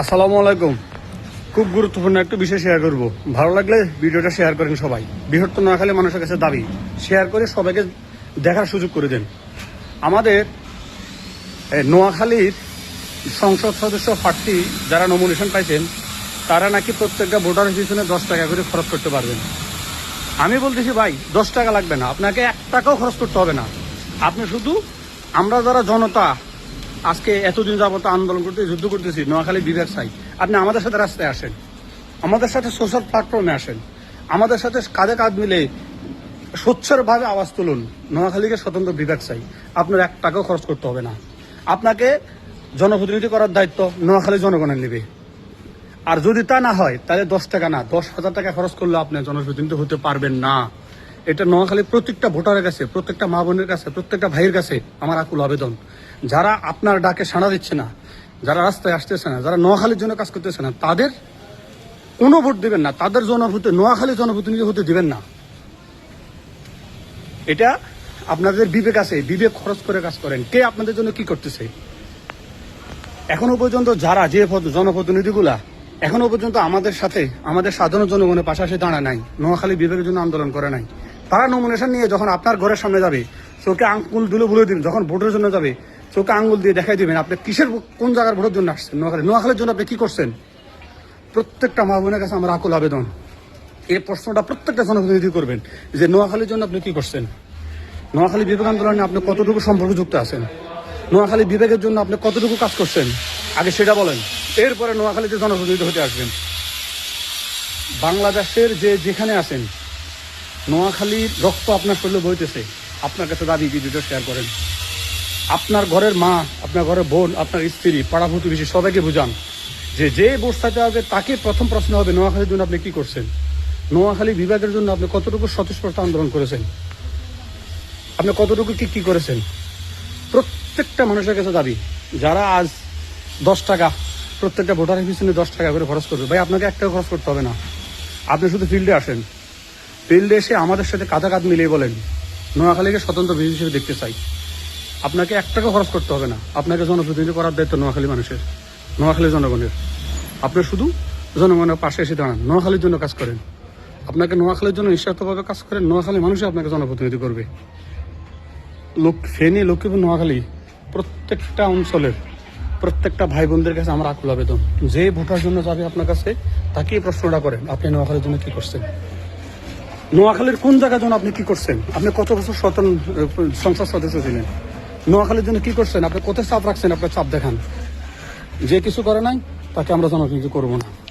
আসসালামু আলাইকুম। খুব গুরুত্বপূর্ণ একটা বিষয় শেয়ার করব। ভালো লাগলে ভিডিওটা শেয়ার করেন সবাই। বৃহত্তর নোয়াখালী মানুষের কাছে দাবি শেয়ার করে সবাইকে দেখার সুযোগ করে দেন। আমাদের নোয়াখালীর সংসদ সদস্য প্রার্থী যারা নমিনেশন পাইছেন, তারা নাকি প্রত্যেকটা ভোটারের পিছনে দশ টাকা করে খরচ করতে পারবেন। আমি বলতেছি, ভাই, দশ টাকা লাগবে না। আপনাকে এক টাকাও খরচ করতে হবে না। আপনি শুধু, আমরা যারা জনতা আজকে এতদিন যাবত আন্দোলন করতে যুদ্ধ করতেছি, নোয়াখালী বিভাগ চাই আপনি আমাদের সাথে রাস্তায় আসেন। আমাদের সাথে সোশ্যাল প্ল্যাটফর্মে আসেন। আমাদের সাথে কাঁধে কাঁধ মিলে স্বচ্ছরভাবে আওয়াজ তুলুন। নোয়াখালীকে স্বতন্ত্র বিভাগ চাই আপনার এক টাকাও খরচ করতে হবে না। আপনাকে জনপ্রতিনিধি করার দায়িত্ব নোয়াখালী জনগণের নেবে। আর যদি তা না হয়, তাহলে দশ টাকা না, দশ হাজার টাকা খরচ করলে আপনি জনপ্রতিনিধি হতে পারবেন না। এটা নোয়াখালী প্রত্যেকটা ভোটারের কাছে, প্রত্যেকটা মা বোনের কাছে, প্রত্যেকটা ভাইয়ের কাছে আমার আকুল আবেদন। যারা আপনার ডাকে সাড়া দিচ্ছে না, যারা রাস্তায় আসতেছে না, যারা নোয়াখালীর জন্য কাজ করতেছে না, তাদের কোনো ভোট দিবেন না, তাদের জনপ্রতি নোয়াখালী জনপ্রতিনিধি হতে দিবেন না। এটা আপনাদের বিবেক আছে, বিবেক খরচ করে কাজ করেন। কে আপনাদের জন্য কি করতেছে? এখনও পর্যন্ত যারা যে জনপ্রতিনিধিগুলা, এখনও পর্যন্ত আমাদের সাথে, আমাদের সাধারণ জনগণের পাশাপাশি দাঁড়া নাই, নোয়াখালী বিভাগের জন্য আন্দোলন করে নাই। তারা নমিনেশন নিয়ে যখন আপনার ঘরের সামনে যাবে, চোখে আঙ্গুল দুলে বলে দিন যখন ভোটের জন্য যাবে চোখে আঙ্গুল দিয়ে দেখাই দিবেন আপনি কিসের কোন জায়গার ভোটের জন্য আসছেন? নোয়াখালী নোয়াখালীর জন্য আপনি কি করছেন? প্রত্যেকটা মা বোনের কাছে আমার আকুল আবেদন। এই প্রশ্নটা প্রত্যেকটা জনপ্রতিনিধি করবেন যে নোয়াখালীর জন্য আপনি কি করছেন? নোয়াখালী বিবেক আন্দোলনে আপনি কতটুকু সম্পর্কযুক্ত আছেন? নোয়াখালী বিবেকের জন্য আপনি কতটুকু কাজ করছেন? আগে সেটা বলেন। এরপরে নোয়াখালীতে জনপ্রতিনিধি হতে আসবেন। বাংলাদেশের যে যেখানে আছেন, নোয়াখালীর রক্ত আপনার শরীরে বইতেছে। আপনার কাছে দাবি ভিডিওটা শেয়ার করেন। আপনার ঘরের মা, আপনার ঘরের বোন, আপনার স্ত্রী, পাড়া প্রতিবেশী, সবাইকে বুঝান যে যে বস্তাতে হবে তাকে প্রথম প্রশ্ন হবে নোয়াখালীর জন্য আপনি কি করছেন? নোয়াখালী বিভাগের জন্য আপনি কতটুকু স্বতঃস্ফূর্ত আন্দোলন করেছেন? আপনি কতটুকু কি কি করেছেন? প্রত্যেকটা মানুষের কাছে দাবি, যারা আজ দশ টাকা, প্রত্যেকটা ভোটারের পিছনে দশ টাকা করে খরচ করবে, ভাই আপনাকে এক টাকা খরচ করতে হবে না। আপনি শুধু ফিল্ডে আসেন। ফিল্ডে এসে আমাদের সাথে কাঁধা কাঁধ মিলিয়ে বলেন, নোয়াখালীকে স্বতন্ত্র বিভাগ হিসেবে দেখতে চাই। আপনাকে এক টাকা খরচ করতে হবে না। আপনাকে জনপ্রতিনিধি করার দায়িত্ব নোয়াখালী মানুষের, নোয়াখালী জনগণের। আপনি শুধু জনগণের পাশে এসে দাঁড়ান, নোয়াখালীর জন্য কাজ করেন। আপনাকে নোয়াখালীর জন্য নিঃস্বার্থভাবে কাজ করেন, নোয়াখালী মানুষই আপনাকে জনপ্রতিনিধি করবে। লোক, ফেনী, লক্ষ্মীপুর, নোয়াখালী, প্রত্যেকটা অঞ্চলের, প্রত্যেকটা ভাই বোনদের কাছে আমার আকুল আবেদন। যে ভোটার জন্য যাবে আপনার কাছে, তাকেই প্রশ্নটা করেন, আপনি নোয়াখালীর জন্য কি করছেন? নোয়াখালীর কোন জায়গার জন্য আপনি কি করছেন? আপনি কত বছর সতন সংসদ সদস্য ছিলেন? নোয়াখালীর জন্য কি করছেন? আপনি কোথায় চাপ রাখছেন? আপনার চাপ দেখান। যে কিছু করে নাই, তাকে আমরা জনপ্রতিনিধি করব না।